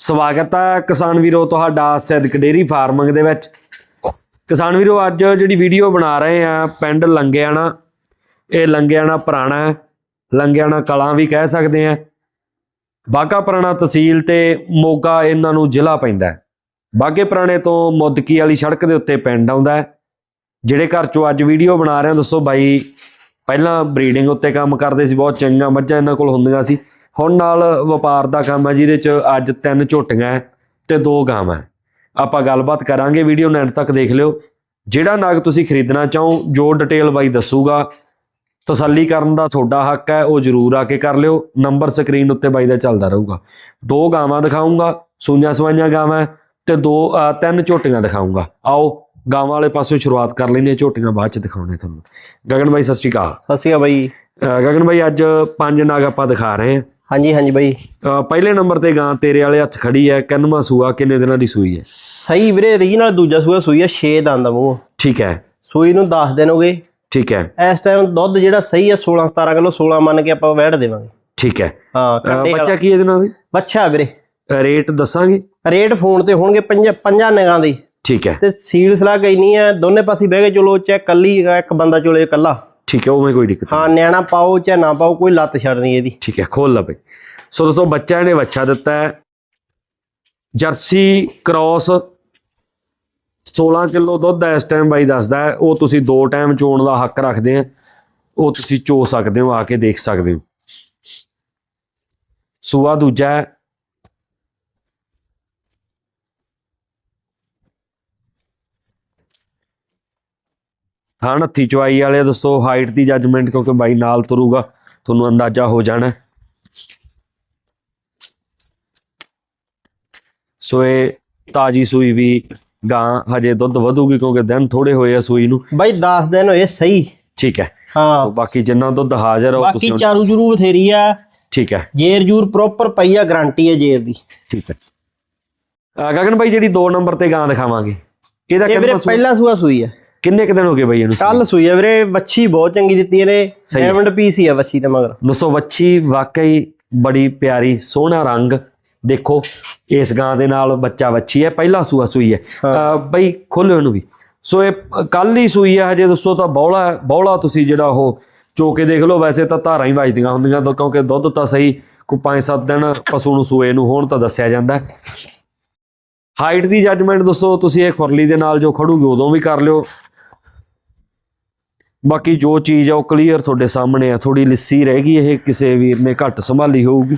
ਸਵਾਗਤ ਹੈ ਕਿਸਾਨ ਵੀਰੋ ਤੁਹਾਡਾ ਸਿੱਧਕ ਡੇਰੀ ਫਾਰਮਿੰਗ ਦੇ ਵਿੱਚ। ਕਿਸਾਨ ਵੀਰੋ, ਅੱਜ ਜਿਹੜੀ ਵੀਡੀਓ ਬਣਾ ਰਹੇ ਆ ਪਿੰਡ ਲੰਗਿਆਣਾ। ਇਹ ਲੰਗਿਆਣਾ ਪੁਰਾਣਾ ਹੈ, ਲੰਗਿਆਣਾ ਕਲਾਂ ਵੀ ਕਹਿ ਸਕਦੇ ਆ ਬਾਗਾ ਪੁਰਾਣਾ ਤਹਿਸੀਲ ਤੇ ਮੋਗਾ ਇਹਨਾਂ ਨੂੰ ਜ਼ਿਲ੍ਹਾ ਪੈਂਦਾ ਹੈ। ਬਾਗੇ ਪੁਰਾਣੇ ਤੋਂ ਮੁੱਦਕੀ ਵਾਲੀ ਸੜਕ ਦੇ ਉੱਤੇ ਪਿੰਡ ਆਉਂਦਾ ਹੈ। ਜਿਹੜੇ ਘਰ ਚੋਂ ਅੱਜ ਵੀਡੀਓ ਬਣਾ ਰਹੇ ਆ ਦੱਸੋ ਬਾਈ, ਪਹਿਲਾਂ ਬਰੀਡਿੰਗ ਉੱਤੇ ਕੰਮ ਕਰਦੇ ਸੀ, ਬਹੁਤ ਚੰਗੀਆਂ ਮੱਝਾਂ ਇਹਨਾਂ ਕੋਲ ਹੁੰਦੀਆਂ ਸੀ। ਹੁਣ ਨਾਲ ਵਪਾਰ ਦਾ ਕੰਮ ਹੈ ਜਿਹਦੇ ਚ ਅੱਜ ਤਿੰਨ ਝੋਟੀਆਂ ਤੇ ਦੋ ਗਾਵਾਂ ਹੈ। ਆਪਾਂ ਗੱਲਬਾਤ ਕਰਾਂਗੇ ਵੀਡੀਓ ਨੂੰ ਐਂਡ ਤੱਕ ਦੇਖ ਲਿਓ। ਜਿਹੜਾ ਨਗ ਤੁਸੀਂ ਖਰੀਦਣਾ ਚਾਹੋ ਜੋ ਡਿਟੇਲ ਬਾਈ ਦੱਸੂਗਾ ਤਸੱਲੀ ਕਰਨ ਦਾ ਤੁਹਾਡਾ ਹੱਕ ਹੈ ਉਹ ਜ਼ਰੂਰ ਆ ਕੇ ਕਰ ਲਿਓ। ਨੰਬਰ ਸਕਰੀਨ ਉੱਤੇ ਬਾਈ ਦਾ ਚੱਲਦਾ ਰਹੂਗਾ। ਦੋ ਗਾਵਾਂ ਦਿਖਾਉਂਗਾ ਸੂਈਆਂ ਸਵਾਈਆਂ ਗਾਵਾਂ ਤੇ ਦੋ ਤਿੰਨ ਝੋਟੀਆਂ ਦਿਖਾਉਂਗਾ ਆਓ ਗਾਵਾਂ ਵਾਲੇ ਪਾਸੋਂ ਸ਼ੁਰੂਆਤ ਕਰ ਲੈਂਦੇ ਹਾਂ ਝੋਟੀਆਂ ਬਾਅਦ ਚ ਦਿਖਾਉਣੇ ਤੁਹਾਨੂੰ। ਗਗਨ ਬਾਈ ਸਤਿ ਸ਼੍ਰੀ ਅਕਾਲ। ਸਤਿ ਸ਼੍ਰੀ ਅਕਾਲ ਬਾਈ। ਗਗਨ ਬਾਈ ਅੱਜ ਪੰਜ ਨਗ ਆਪਾਂ ਦਿਖਾ ਰਹੇ ਹਾਂ। ਹਾਂਜੀ ਹਾਂਜੀ ਬਾਈ। ਪਹਿਲੇ ਨੰਬਰ ਤੇ ਗਾਂ ਤੇਰੇ ਵਾਲੇ ਹੱਥ ਖੜੀ ਹੈ ਕਿੰਨਵਾਂ ਸੂਆ ਕਿੰਨੇ ਦਿਨਾਂ ਦੀ ਸੂਈ ਹੈ? ਸਹੀ ਵੀਰੇ ਰੀਜਨਲ ਦੂਜਾ ਸੂਆ ਸੂਈ ਆ 6 ਦੰਦ ਦਾ ਮੂੰਹ। ਠੀਕ ਹੈ। ਸੂਈ ਨੂੰ 10 ਦਿਨ ਹੋ ਗਏ। ਠੀਕ ਹੈ। ਇਸ ਟਾਈਮ ਦੁੱਧ ਜਿਹੜਾ ਸਹੀ ਆ 16 17 ਕਿਲੋ 16 ਮੰਨ ਕੇ ਆਪਾਂ ਵੈੜ ਦੇਵਾਂਗੇ। ਠੀਕ ਹੈ। ਹਾਂ ਕੱਟੇ ਬੱਚਾ ਕੀ ਇਹਦੇ ਨਾਲ? ਬੱਚਾ ਵੀਰੇ। ਰੇਟ ਦੱਸਾਂਗੇ? ਰੇਟ ਫੋਨ ਤੇ ਹੋਣਗੇ ਪੰਜ ਪੰਜਾਂ ਨਿਗਾਂ ਦੀ। ਠੀਕ ਹੈ। ਤੇ ਸੀਲ ਸਲਾਹ ਗਈ ਨਹੀਂ ਆ ਦੋਨੇ ਪਾਸੇ ਬਹਿ ਕੇ ਚਲੋ ਚਾਹੇ ਕੱਲੀ ਇੱਕ ਬੰਦਾ ਚੋਲੇ ਕੱਲਾ ਠੀਕ ਹੈ ਉਹ ਮੈਂ ਕੋਈ ਦਿੱਕਤ ਹਾਂ ਨਿਆਣਾ ਪਾਓ ਚਾਹੇ ਨਾ ਪਾਓ ਕੋਈ ਲੱਤ ਛੱਡਣੀ ਇਹਦੀ। ਠੀਕ ਹੈ ਖੋਲ ਲਾ ਬਈ। ਸੋ ਦੋਸਤੋ ਬੱਚਾ ਨੇ ਬੱਚਾ ਦਿੱਤਾ ਹੈ। ਜਰਸੀ ਕ੍ਰਾਸ 16 ਕਿਲੋ ਦੁੱਧ ਇਸ ਟਾਈਮ ਬਾਈ ਦੱਸਦਾ ਉਹ ਤੁਸੀਂ ਦੋ ਟਾਈਮ ਚੋਣ ਦਾ ਹੱਕ ਰੱਖਦੇ ਆ। ਉਹ ਤੁਸੀਂ ਚੋ ਸਕਦੇ ਹੋ ਆ ਕੇ ਦੇਖ ਸਕਦੇ ਹੋ। ਸੂਆ ਦੂਜਾ ਥਣ ਹੱਥੀ ਚਵਾਈ ਵਾਲੇ ਦੋਸਤੋ ਹਾਈਟ ਦੀ ਜੱਜਮੈਂਟ ਕਿਉਂਕਿ ਬਾਈ ਨਾਲ ਤੁਰੂਗਾ ਤੁਹਾਨੂੰ ਅੰਦਾਜ਼ਾ ਹੋ ਜਾਣਾ ਹੈ। ਸੋ ਇਹ ਤਾਜੀ ਸੂਈ ਵੀ ਗਾਂ ਹਜੇ ਦੁੱਧ ਵਧੂਗੀ ਕਿਉਂਕਿ ਦਿਨ ਥੋੜੇ ਹੋਏ ਆ ਸੂਈ ਨੂੰ। ਬਾਈ 10 ਦਿਨ ਹੋਏ ਸਹੀ। ਠੀਕ ਹੈ। ਹਾਂ। ਬਾਕੀ ਜਿੰਨਾ ਦੁੱਧ ਹਾਜ਼ਰ ਆ ਉਹ ਬਾਕੀ ਚਾਰੂ ਜਰੂ ਬਥੇਰੀ ਆ। ਠੀਕ ਹੈ। ਜੇਰ ਜੂਰ ਪ੍ਰੋਪਰ ਪਈ ਆ ਗਾਰੰਟੀ ਹੈ ਜੇਰ ਦੀ। ਠੀਕ ਹੈ। ਗਗਨ ਬਾਈ ਜਿਹੜੀ 2 ਨੰਬਰ ਤੇ ਗਾਂ ਦਿਖਾਵਾਂਗੇ। ਇਹਦਾ ਕਿੰਨਾ ਪਹਿਲਾ ਸੂਆ ਸੂਈ ਆ। ਕਿੰਨੇ ਕੁ ਦਿਨ ਹੋ ਗਏ ਬਾਈ ਇਹਨੂੰ ਕੱਲ ਸੂਈ ਆ ਵੀਰੇ ਵੱਛੀ ਬਹੁਤ ਚੰਗੀ ਦਿੱਤੀ ਇਹਨੇ। ਡਾਇਮੰਡ ਪੀਸ ਹੀ ਆ ਵੱਛੀ ਤੇ ਮਗਰ। ਦੋਸਤੋ ਵੱਛੀ ਵਾਕਈ ਬੜੀ ਪਿਆਰੀ ਸੋਹਣਾ ਰੰਗ। ਦੇਖੋ ਇਸ ਗਾਂ ਦੇ ਨਾਲ ਬੱਚਾ ਵੱਛੀ ਹੈ ਪਹਿਲਾ ਸੂਆ ਸੂਈ ਹੈ। ਬਈ ਖੋਲਿਓ ਇਹਨੂੰ ਵੀ। ਸੋ ਇਹ ਕੱਲ ਹੀ ਸੂਈ ਹੈ ਹਜੇ ਦੋਸਤੋ ਤਾਂ ਬੌਲਾ। ਬੌਲਾ ਤੁਸੀਂ ਜਿਹੜਾ ਉਹ ਚੋ ਕੇ ਦੇਖ ਲਓ ਵੈਸੇ ਤਾਂ ਧਾਰਾਂ ਹੀ ਵੱਜਦੀਆਂ ਹੁੰਦੀਆਂ ਕਿਉਂਕਿ ਦੁੱਧ ਤਾਂ ਸਹੀ ਕੋ 5-7 ਦਿਨ ਪਸ਼ੂ ਨੂੰ ਸੂਏ ਨੂੰ ਹੋਣ ਤਾਂ ਦੱਸਿਆ ਜਾਂਦਾ ਹਾਈਟ ਦੀ ਜੱਜਮੈਂਟ ਦੋਸਤੋ ਤੁਸੀਂ ਇਹ ਖੁਰਲੀ ਦੇ ਨਾਲ ਜੋ ਖੜੂਗੀ ਉਦੋਂ ਵੀ ਕਰ ਲਿਓ। ਬਾਕੀ ਜੋ ਚੀਜ਼ ਆ ਉਹ ਕਲੀਅਰ ਤੁਹਾਡੇ ਸਾਹਮਣੇ ਆ ਥੋੜੀ ਲਿੱਸੀ ਰਹਿ ਗਈ ਇਹ ਕਿਸੇ ਵੀਰ ਨੇ ਘੱਟ ਸੰਭਾਲੀ ਹੋਊਗੀ।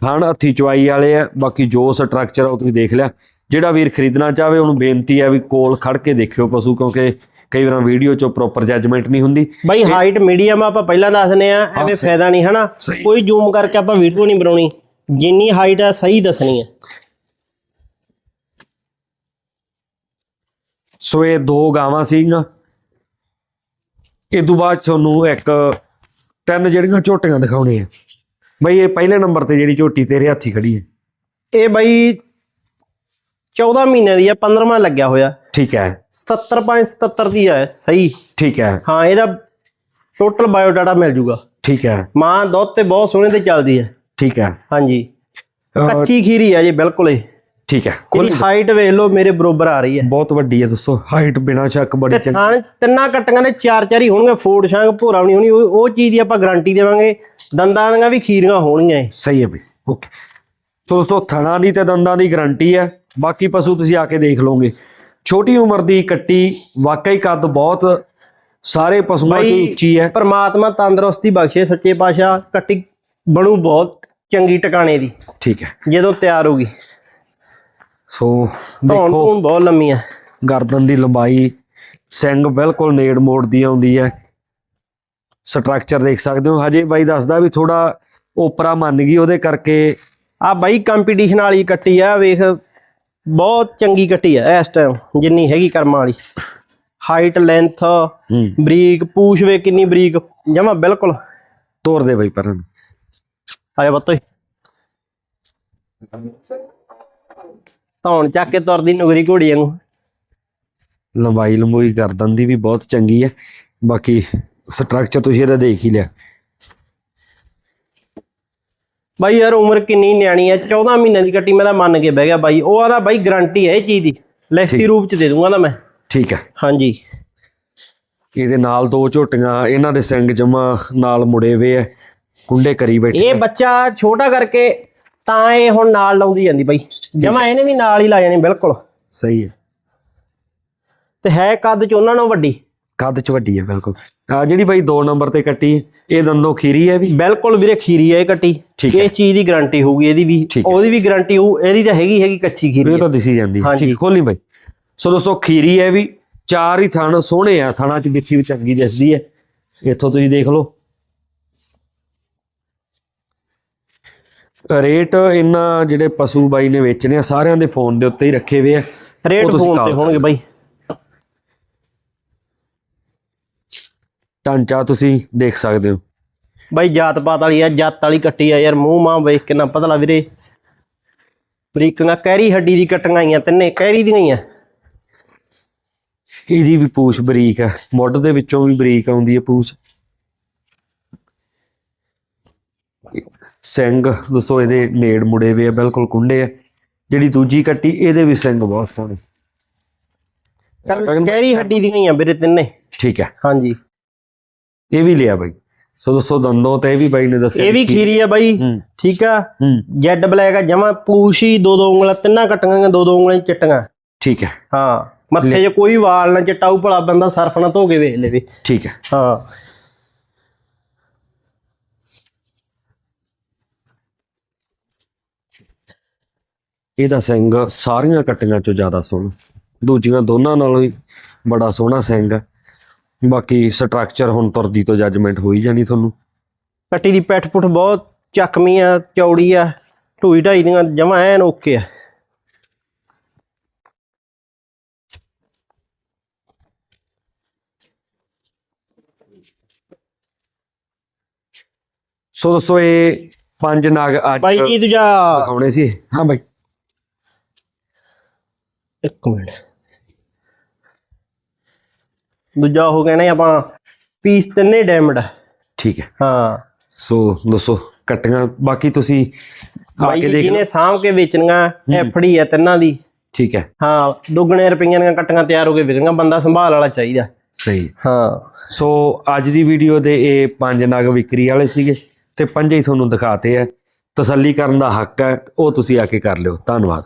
ਥਣ ਹੱਥੀ ਚਵਾਈ ਵਾਲੇ ਆ ਬਾਕੀ ਜੋ ਸਟਰਕਚਰ ਆ ਉਹ ਤੁਸੀਂ ਦੇਖ ਲਿਆ। ਜਿਹੜਾ ਵੀਰ ਖਰੀਦਣਾ ਚਾਹਵੇ ਉਹਨੂੰ ਬੇਨਤੀ ਹੈ ਵੀ ਕੋਲ ਖੜ ਕੇ ਦੇਖਿਓ ਪਸ਼ੂ ਕਿਉਂਕਿ ਕਈ ਵਾਰ ਵੀਡੀਓ 'ਚ ਪ੍ਰੋਪਰ ਜੱਜਮੈਂਟ ਨਹੀਂ ਹੁੰਦੀ। ਬਾਈ ਹਾਈਟ ਮੀਡੀਅਮ ਆਪਾਂ ਪਹਿਲਾਂ ਦੱਸਨੇ ਆ ਐਵੇਂ ਫਾਇਦਾ ਨਹੀਂ ਹਨਾ। ਕੋਈ ਜ਼ੂਮ ਕਰਕੇ ਆਪਾਂ ਵੀਡੀਓ ਨਹੀਂ ਬਣਾਉਣੀ। ਜਿੰਨੀ ਹਾਈਟ ਆ ਸਹੀ ਦੱਸਣੀ ਹੈ ਸੋ ਇਹ ਦੋ ਗਾਵਾਂ ਸੀਗੀਆਂ। ਇਹ ਤੋਂ ਬਾਅਦ ਤੁਹਾਨੂੰ ਇੱਕ ਤਿੰਨ ਜਿਹੜੀਆਂ ਝੋਟੀਆਂ ਦਿਖਾਉਣੀਆਂ। ਬਈ ਇਹ ਪਹਿਲੇ ਨੰਬਰ ਤੇ ਜਿਹੜੀ ਝੋਟੀ ਤੇਰੇ ਹੱਥੀ ਖੜੀ ਹੈ। ਇਹ ਬਾਈ 14 ਮਹੀਨੇ ਦੀ ਆ 15ਵਾਂ ਲੱਗਿਆ ਹੋਇਆ। ਠੀਕ ਹੈ। 77 77 ਦੀ ਆ ਸਹੀ। ਠੀਕ ਹੈ। ਹਾਂ ਇਹਦਾ ਟੋਟਲ ਬਾਇਓ ਡਾਟਾ ਮਿਲ ਜੂਗਾ। ਠੀਕ ਹੈ। ਮਾਂ ਦੁੱਧ ਤੇ ਬਹੁਤ ਸੋਹਣੇ ਤੇ ਚੱਲਦੀ ਹੈ। ਠੀਕ ਹੈ। ਹਾਂਜੀ। ਕੱਚੀ ਖੀਰੀ ਆ ਜੀ ਬਿਲਕੁਲ ਇਹ। ਠੀਕ ਹੈ ਇਹਦੀ ਹਾਈਟ ਵੇਖ ਲਓ ਮੇਰੇ ਬਰੋਬਰ ਆ ਰਹੀ ਹੈ। ਬਹੁਤ ਵੱਡੀ ਹੈ ਦੋਸਤੋ ਹਾਈਟ ਬਿਨਾ ਸ਼ੱਕ ਬੜੀ ਚੰਗੀ ਥਾਣ ਤਿੰਨਾਂ ਕੱਟੀਆਂ ਦੇ ਚਾਰ ਚਾਰ ਹੀ ਹੋਣਗੇ ਫੋੜ ਸ਼ਾਂਗ ਭੋਰਾ ਨਹੀਂ ਹੋਣੀ ਉਹ ਚੀਜ਼ ਦੀ ਆਪਾਂ ਗਾਰੰਟੀ ਦੇਵਾਂਗੇ। ਦੰਦਾਂ ਦੀਆਂ ਵੀ ਖੀਰੀਆਂ ਹੋਣਗੀਆਂ। ਸਹੀ ਹੈ ਬਈ ਓਕੇ ਸੋ ਦੋਸਤੋ ਥਣਾ ਦੀ ਤੇ ਦੰਦਾਂ ਦੀ ਗਾਰੰਟੀ ਹੈ। ਬਾਕੀ ਪਸ਼ੂ ਤੁਸੀਂ ਆ ਕੇ ਦੇਖ ਲਓਗੇ। ਛੋਟੀ ਉਮਰ ਦੀ ਕੱਟੀ ਵਾਕਈ ਕੱਦ ਬਹੁਤ ਸਾਰੇ ਪਸ਼ੂਆਂ ਬਾਈ ਉੱਚੀ ਹੈ। ਪਰਮਾਤਮਾ ਤੰਦਰੁਸਤੀ ਬਖਸ਼ੇ ਸੱਚੇ ਪਾਤਸ਼ਾਹ। ਕੱਟੀ ਬਣੂ ਬਹੁਤ ਚੰਗੀ ਟਿਕਾਣੇ ਦੀ। ਠੀਕ ਹੈ। ਜਦੋਂ ਤਿਆਰ ਹੋਗੀ ਸੋ ਧੌਣ ਦੇਖੋ ਬਹੁਤ ਲੰਮੀ ਆ। ਗਰਦਨ ਦੀ ਲੰਬਾਈ ਸਿੰਘ ਬਿਲਕੁਲ ਨੇੜ ਮੋੜ ਦੀ ਆਉਂਦੀ ਹੈ। ਸਟਰਕਚਰ ਦੇਖ ਸਕਦੇ ਹੋ ਹਜੇ ਬਾਈ ਦੱਸਦਾ ਵੀ ਥੋੜਾ ਓਪਰਾ ਮੰਨ ਗਈ ਉਹਦੇ ਕਰਕੇ। ਆ ਬਾਈ ਕੰਪੀਟੀਸ਼ਨ ਵਾਲੀ ਕੱਟੀ ਆ ਵੇਖ ਬਹੁਤ ਚੰਗੀ ਕੱਟੀ ਆ ਇਸ ਟਾਈਮ ਜਿੰਨੀ ਹੈਗੀ ਕਰਮਾਂ ਵਾਲੀ। ਹਾਈਟ ਲੈਂਥ ਹੂੰ। ਬਰੀਕ ਪੂਛ ਵੇ ਕਿੰਨੀ ਬਰੀਕ ਜਮਾ ਬਿਲਕੁਲ। ਤੋਰ ਦੇ ਬਾਈ ਪਰਨ ਆਇਆ ਬੱਤੋ ਧੌਣ ਚੱਕ ਕੇ ਤੁਰਦੀ ਨੁਗਰੀ ਘੋੜੀ ਵਾਂਗੂ ਲੰਬਾਈ ਲੰਬੋਈ ਗਰਦਨ ਦੀ ਵੀ ਬਹੁਤ ਚੰਗੀ ਹੈ ਬਾਕੀ ਸਟਰਕਚਰ ਤੁਸੀਂ ਇਹਦਾ ਦੇਖ ਹੀ ਲਿਆ। ਬਾਈ ਯਾਰ ਉਮਰ ਕਿੰਨੀ ਨਿਆਣੀ ਹੈ 14 ਮਹੀਨਿਆਂ ਦੀ ਕੱਟੀ ਮੈਂ ਤਾਂ ਮੰਨ ਕੇ ਬਹਿ ਗਿਆ ਬਾਈ। ਉਹ ਆਦਾ ਬਾਈ ਗਾਰੰਟੀ ਹੈ ਇਹ ਚੀਜ਼ ਦੀ। ਲਿਖਤੀ ਰੂਪ ਚ ਦੇ ਦੂੰਗਾ ਨਾ ਮੈਂ। ਠੀਕ ਹੈ ਹਾਂਜੀ। ਇਹਦੇ ਨਾਲ ਦੋ ਝੋਟੀਆਂ ਇਹਨਾਂ ਦੇ ਸਿੰਘ ਜਮਾ ਨਾਲ ਮੁੜੇ ਵੇ ਐ ਕੁੰਡੇ ਕਰੀ ਬੈਠੇ ਇਹ ਬੱਚਾ ਛੋਟਾ ਕਰਕੇ ਤਾਂ ਇਹ ਹੁਣ ਨਾਲ ਲਾਉਂਦੀ ਜਾਂਦੀ ਬਾਈ। ਜਮਾ ਇਹਨੇ ਵੀ ਨਾਲ ਹੀ ਲਾ ਜਾਣੀ ਬਿਲਕੁਲ। ਸਹੀ ਹੈ। ਤੇ ਹੈ ਕੱਦ ਚ ਉਹਨਾਂ ਨਾਲੋਂ ਵੱਡੀ? ਕੱਦ ਚ ਵੱਡੀ ਹੈ ਬਿਲਕੁਲ। ਆ ਜਿਹੜੀ ਬਾਈ 2 ਨੰਬਰ ਤੇ ਕੱਟੀ ਇਹ ਦੰਦੋਂ ਖੀਰੀ ਹੈ ਵੀ? ਬਿਲਕੁਲ ਵੀਰੇ ਖੀਰੀ ਹੈ ਇਹ ਕੱਟੀ। ਇਸ ਚੀਜ਼ ਦੀ ਗਾਰੰਟੀ ਹੋਊਗੀ ਇਹਦੀ ਵੀ। ਉਹਦੀ ਵੀ ਗਾਰੰਟੀ ਹੋਊ ਇਹਦੀ ਤਾਂ ਹੈਗੀ ਹੈਗੀ ਕੱਚੀ ਖੀਰੀ ਇਹ। ਤਾਂ ਦਿਸੀ ਜਾਂਦੀ। ਠੀਕ ਖੋਲੀ ਬਾਈ। ਸੋ ਦੋਸਤੋ ਖੀਰੀ ਹੈ ਵੀ। ਚਾਰ ਹੀ ਥਣ ਸੋਹਣੇ ਆ ਥਣਾ ਚ ਬਿੱਠੀ ਵੀ ਚੰਗੀ ਦਿਸਦੀ ਹੈ। ਇੱਥੋਂ ਤੁਸੀਂ ਦੇਖ ਲਓ। ਰੇਟ ਇਹਨਾਂ ਜਿਹੜੇ ਪਸ਼ੂ ਬਾਈ ਨੇ ਵੇਚਣੇ ਆ ਸਾਰਿਆਂ ਦੇ ਫੋਨ ਦੇ ਉੱਤੇ ਹੀ ਰੱਖੇ ਹੋਏ ਆ। ਰੇਟ ਫੋਨ ਤੇ ਹੋਣਗੇ ਬਾਈ। ਢਾਂਚਾ ਤੁਸੀਂ ਦੇਖ ਸਕਦੇ ਹੋ। ਬਾਈ ਜਾਤ ਪਾਤ ਵਾਲੀ ਆ ਜੱਤ ਵਾਲੀ ਕੱਟੀ ਆ ਯਾਰ ਮੂੰਹ ਮਾਂ ਵੇਖ ਕਿੰਨਾ ਪਤਲਾ ਵੀਰੇ। ਬਰੀਕਾਂ ਕੈਰੀ ਹੱਡੀ ਦੀ ਕੱਟੀਆਂ ਆਈਆਂ ਤਿੰਨੇ ਕੈਰੀ ਦੀਆਂ ਹੀ ਆ। ਇਹਦੀ ਵੀ ਪੂਛ ਬਰੀਕ ਹੈ ਮੁੱਢ ਦੇ ਵਿੱਚੋਂ ਵੀ ਬਰੀਕ ਆਉਂਦੀ ਹੈ ਪੂਛ। ਸਿੰਘ ਦੱਸੋ ਇਹਦੇ ਨੇੜ ਮੁੜੇ ਵੇ ਆ ਬਿਲਕੁਲ ਕੁੰਡੇ ਆ। ਜਿਹੜੀ ਦੂਜੀ ਕੱਟੀ ਇਹਦੇ ਵੀ ਸਿੰਘ ਬਹੁਤ ਸੋਹਣੇ। ਕੱਲ ਕੈਰੀ ਹੱਡੀ ਦੀਆਂ ਹੀ ਆ ਵੀਰੇ ਤਿੰਨੇ। ਠੀਕ ਹੈ ਹਾਂਜੀ। ਇਹ ਵੀ ਲਿਆ ਬਾਈ। ਸੋ ਦੋਸਤੋ ਦੰਦੋਂ ਤੇ ਇਹ ਵੀ ਬਾਈ ਨੇ ਦੱਸਿਆ ਇਹ ਵੀ ਖੀਰੀ ਆ ਬਾਈ। ਠੀਕ ਆ। ਹੂੰ। ਜੈਡ ਬਲੈਕ ਆ ਜਮਾ ਪੂਛੀ ਦੋ ਦੋ ਉਂਗਲਾਂ ਤਿੰਨਾਂ ਕੱਟੀਆਂ ਦੋ ਦੋ ਉਂਗਲਾਂ ਚਿੱਟੀਆਂ। ਠੀਕ ਹੈ ਹਾਂ। ਮੱਥੇ 'ਚ ਕੋਈ ਵਾਲ ਨਾ ਚਿੱਟਾਊ ਭਲਾ ਬੰਦਾ ਸਰਫ ਨਾ ਧੋ ਕੇ ਵੇਖ ਲਵੇ। ਠੀਕ ਹੈ ਹਾਂ। ਇਹਦਾ ਸਿੰਘ ਸਾਰੀਆਂ ਕੱਟੀਆਂ ਚੋਂ ਜ਼ਿਆਦਾ ਸੋਹਣਾ। ਦੂਜੀਆਂ ਦੋਨਾਂ ਨਾਲੋਂ ਹੀ ਬੜਾ ਸੋਹਣਾ ਸਿੰਘ ਹੈ। ਬਾਕੀ ਸਟਰਕਚਰ ਹੁਣ ਤੁਰਦੀ ਤੋਂ ਜੱਜਮੈਂਟ ਹੋਈ ਜਾਣੀ ਤੁਹਾਨੂੰ। ਕੱਟੀ ਦੀ ਪੈਠ ਪੁੱਠ ਬਹੁਤ ਚੱਕਵੀਂ ਆ ਚੌੜੀ ਆ ਢੂਈ ਢਾਈ ਦੀਆਂ ਜਮਾ ਐਨ ਓਕੇ ਆ। ਸੋ ਦੋਸਤੋ ਇਹ ਪੰਜ ਨਾਗ ਅੱਜ ਬਾਈ ਜੀ ਦੂਜਾ। ਦਿਖਾਉਣੇ ਸੀ। ਹਾਂ ਬਾਈ। ਇੱਕ ਮਿੰਟ। ਦੂਜਾ ਹੋ ਗਿਆ ਨਾ ਆਪਾਂ ਪੀਸ ਤਿੰਨੇ ਡੈਮਡ। ਠੀਕ ਹੈ। ਹਾਂ। ਸੋ ਦੋਸਤੋ ਕੱਟੀਆਂ ਬਾਕੀ ਤੁਸੀਂ ਆ ਬਾਈ ਕੇ ਜੀ ਦੇਖ ਲਓ। ਜਿਹਨੇ ਸਾਂਭ ਕੇ ਵੇਚਣੀਆਂ ਐਫੜੀ ਆ ਤਿੰਨਾਂ ਦੀ। ਠੀਕ ਹੈ। ਹਾਂ ਦੁੱਗਣੇ ਰੁਪਈਆਂ ਦੀਆਂ ਕੱਟੀਆਂ ਤਿਆਰ ਹੋ ਕੇ ਵਿਕਣਗੀਆਂ ਬੰਦਾ ਸੰਭਾਲ ਵਾਲਾ ਚਾਹੀਦਾ। ਸਹੀ। ਹਾਂ। ਸੋ ਅੱਜ ਦੀ ਵੀਡੀਓ ਦੇ ਇਹ ਪੰਜ ਨਗ ਵਿਕਰੀ ਵਾਲੇ ਸੀਗੇ ਤੇ ਪੰਜੇ ਹੀ ਤੁਹਾਨੂੰ ਦਿਖਾਤੇ ਆ। ਤਸੱਲੀ ਕਰਨ ਦਾ ਹੱਕ ਹੈ ਉਹ ਤੁਸੀਂ ਆ ਕੇ ਕਰ ਲਿਓ। ਧੰਨਵਾਦ।